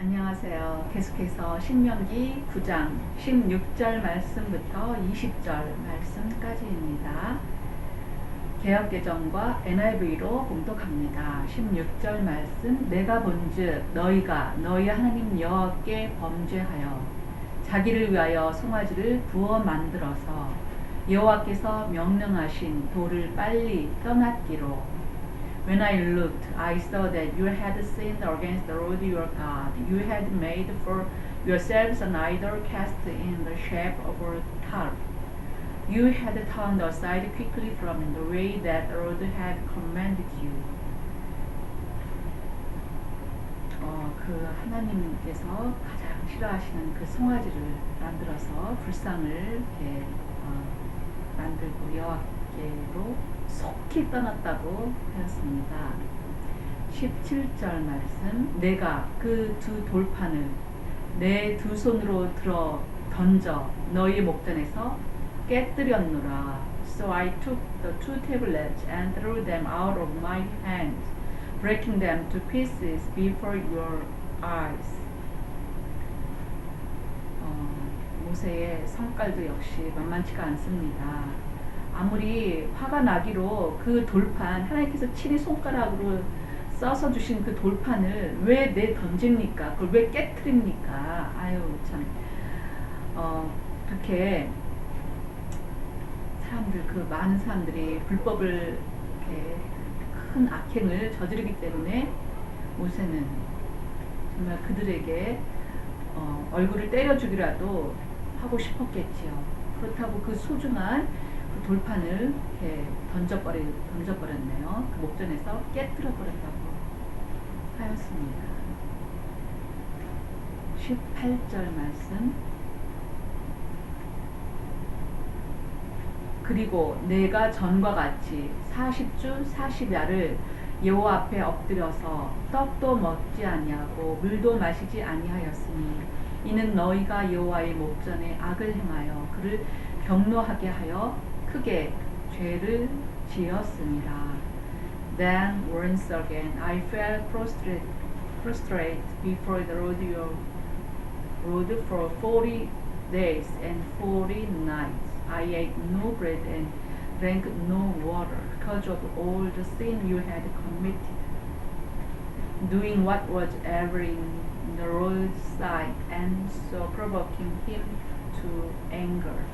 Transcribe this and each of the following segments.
안녕하세요. 계속해서 신명기 9장 16절 말씀부터 20절 말씀까지입니다. 개혁개정과 NIV로 공독합니다. 16절 말씀 내가 본즉 너희가 너희 하나님 여호와께 범죄하여 자기를 위하여 송아지를 부어 만들어서 여호와께서 명령하신 돌을 빨리 떠났기로 When I looked, I saw that you had sinned against the Lord your God. You had made for yourselves an idol cast in the shape of a calf. You had turned aside quickly from the way that the Lord had commanded you. 어, 그 하나님께서 가장 싫어하시는 그 송아지를 만들어서 불상을 이렇게 어, 만들고 여 호와께로 속히 떠났다고 하였습니다. 17절 말씀 내가 그 두 돌판을 내 두 손으로 들어 던져 너희 목전에서 깨뜨렸노라. So I took the two tablets and threw them out of my hand, breaking them to pieces before your eyes. 어, 모세의 성깔도 역시 만만치가 않습니다. 아무리 화가 나기로 그 돌판 하나님께서 친히 손가락으로 써서 주신 그 돌판을 왜 내 던집니까? 그걸 왜 깨뜨립니까? 아유 참 어, 그렇게 사람들 그 많은 사람들이 불법을 이렇게 큰 악행을 저지르기 때문에 모세는 정말 그들에게 어, 얼굴을 때려주기라도 하고 싶었겠지요. 그렇다고 그 소중한 그 돌판을 이렇게 던져버리, 던져버렸네요. 그 목전에서 깨뜨려 버렸다고 하였습니다. 18절 말씀. 그리고 내가 전과 같이 40주 40야를 여호와 앞에 엎드려서 떡도 먹지 아니하고 물도 마시지 아니하였으니 이는 너희가 여호와의 목전에 악을 행하여 그를 경노하게 하여 크게 죄를 지었습니다. Then once again I fell prostrate, prostrate before the Lord your Lord for forty days and forty nights. I ate no bread and drank no water because of all the sin you had committed, doing what was ever in the Lord's sight and so provoking him to anger.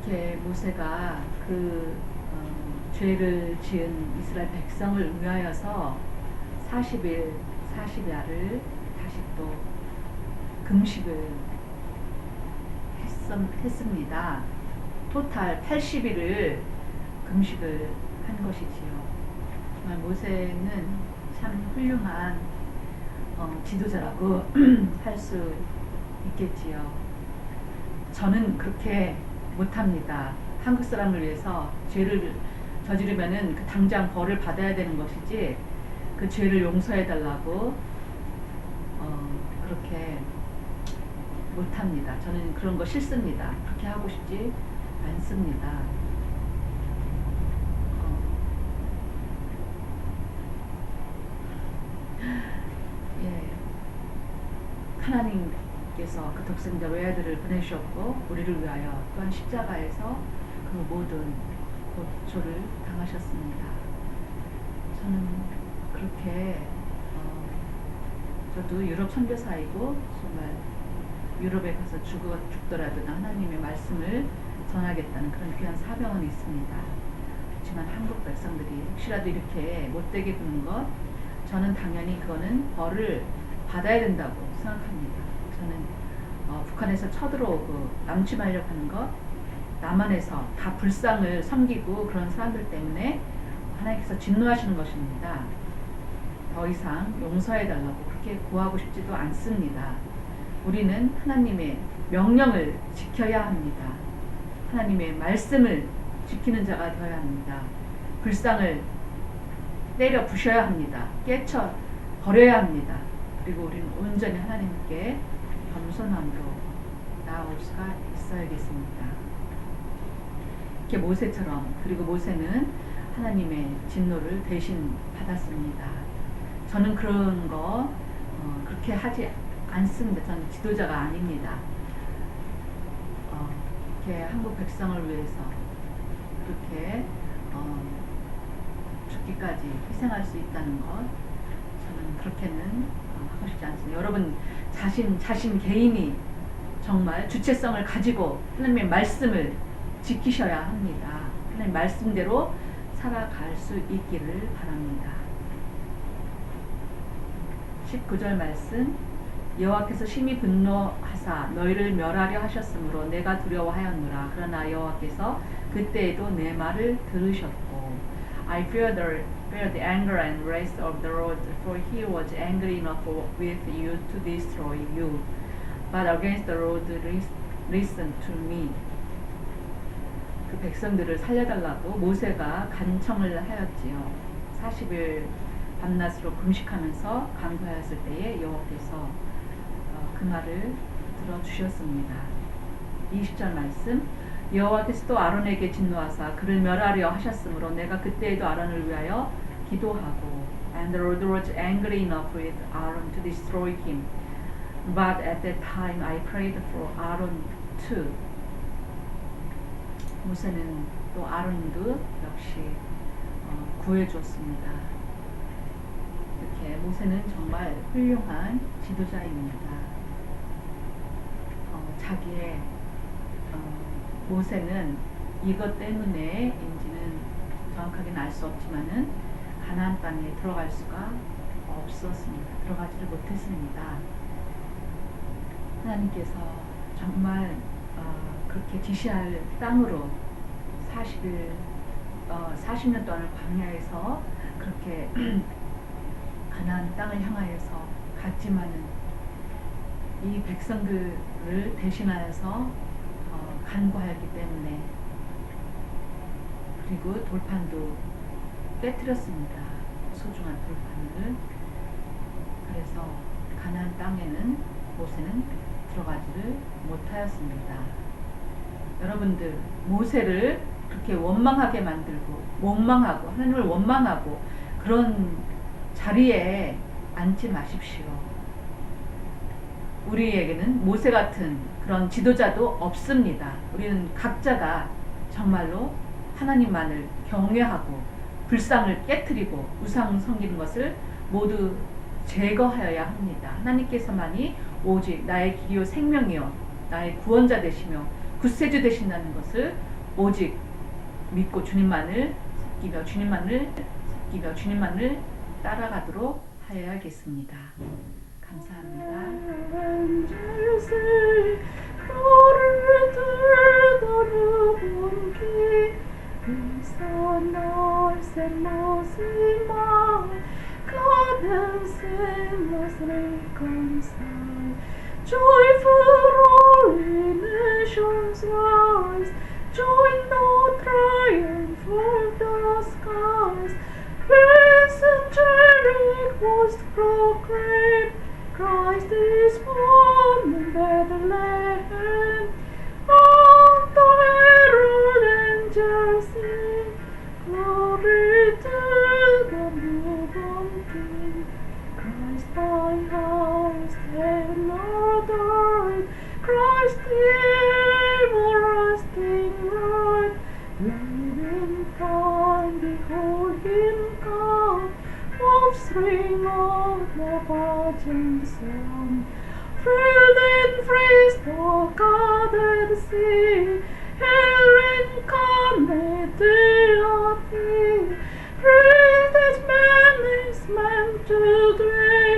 이렇게 모세가 그 어, 죄를 지은 이스라엘 백성을 위하여서 40일 40야를 다시 또 금식을 했, 했습니다. 토탈 80일을 금식을 한 것이지요. 정말 모세는 참 훌륭한 어, 지도자라고 할 수 있겠지요. 저는 그렇게 못합니다. 한국 사람을 위해서 죄를 저지르면은 그 당장 벌을 받아야 되는 것이지 그 죄를 용서해 달라고 어, 그렇게 못합니다. 저는 그런 거 싫습니다. 그렇게 하고 싶지 않습니다. 어. 예, 하나님 께서 그 독생자 외아들을 보내주셨고 우리를 위하여 또한 십자가에서 그 모든 고초를 당하셨습니다. 저는 그렇게 어, 저도 유럽 선교사이고 정말 유럽에 가서 죽어, 죽더라도 나 하나님의 말씀을 전하겠다는 그런 귀한 사명은 있습니다. 그렇지만 한국 백성들이 혹시라도 이렇게 못되게 구는 것 저는 당연히 그거는 벌을 받아야 된다고 생각합니다. 저는 어, 북한에서 쳐들어오고 남침하려고 하는 것 남한에서 다 불상을 섬기고 그런 사람들 때문에 하나님께서 진노하시는 것입니다. 더 이상 용서해 달라고 그렇게 구하고 싶지도 않습니다. 우리는 하나님의 명령을 지켜야 합니다. 하나님의 말씀을 지키는 자가 되어야 합니다. 불상을 때려 부셔야 합니다. 깨쳐 버려야 합니다. 그리고 우리는 온전히 하나님께 겸손함으로 나아올 수가 있어야겠습니다. 이렇게 모세처럼 그리고 모세는 하나님의 진노를 대신 받았습니다. 저는 그런 거 어, 그렇게 하지 않습니다. 저는 지도자가 아닙니다. 어, 이렇게 한국 백성을 위해서 그렇게 어, 죽기까지 희생할 수 있다는 것 저는 그렇게는 어, 하고 싶지 않습니다. 여러분 자신 자신 개인이 정말 주체성을 가지고 하나님의 말씀을 지키셔야 합니다. 하나님 말씀대로 살아갈 수 있기를 바랍니다. 19절 말씀 여호와께서 심히 분노하사 너희를 멸하려 하셨으므로 내가 두려워하였노라 그러나 여호와께서 그때에도 내 말을 들으셨고 I fear the, fear the anger and wrath of the Lord for he was angry enough with you to destroy you but against the Lord listen to me 그 백성들을 살려달라고 모세가 간청을 하였지요 40일 밤낮으로 금식하면서 간구하였을 때에 여호와께서 어, 그 말을 들어주셨습니다. 20절 말씀 여호와께서 또 아론에게 진노하사 그를 멸하려 하셨으므로 내가 그때에도 아론을 위하여 기도하고 and the Lord was angry enough with Aaron to destroy him but at that time I prayed for Aaron too 모세는 또 아론도 역시 어, 구해주었습니다. 이렇게 모세는 정말 훌륭한 지도자입니다. 어, 자기의 어, 모세는 이것 때문에 인지는 정확하게는 알 수 없지만은 가나안 땅에 들어갈 수가 없었습니다. 들어가지를 못했습니다. 하나님께서 정말 어, 그렇게 지시할 땅으로 40일 어, 40년 동안 광야에서 그렇게 가나안 땅을 향하여서 갔지만은 이 백성들을 대신하여서 어, 간구하였기 때문에 그리고 돌판도 깨뜨렸습니다. 소중한 돌판을 그래서 가나안 땅에는 모세는 들어가지를 못하였습니다. 여러분들 모세를 그렇게 원망하게 만들고 원망하고 하나님을 원망하고 그런 자리에 앉지 마십시오. 우리에게는 모세 같은 그런 지도자도 없습니다. 우리는 각자가 정말로 하나님만을 경외하고 불상을 깨뜨리고 우상 섬기는 것을 모두 제거하여야 합니다. 하나님께서만이 오직 나의 길이요 생명이요 나의 구원자 되시며 구세주 되신다는 것을 오직 믿고 주님만을 섬기며 주님만을 섬기며 주님만을 따라가도록 하여야겠습니다. 감사합니다. Joyful all nations join the triumph of the skies. Proclaimed, Christ is touching sound. Thrilled in for God and sea, here incarnated of Thee. Praise that man is man today,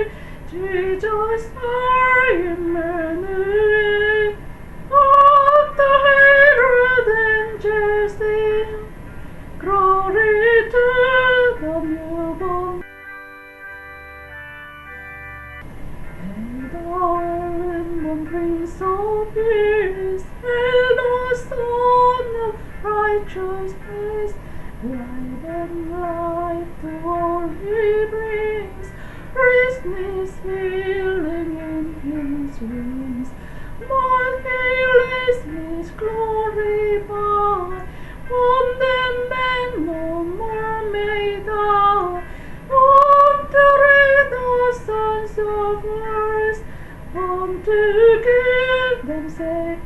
just our Emmanuel. Light and life the world he brings, Restless healing in his wings. Might he glory by, From the men no more may die. On to rid the sons of earth, On to give them sacred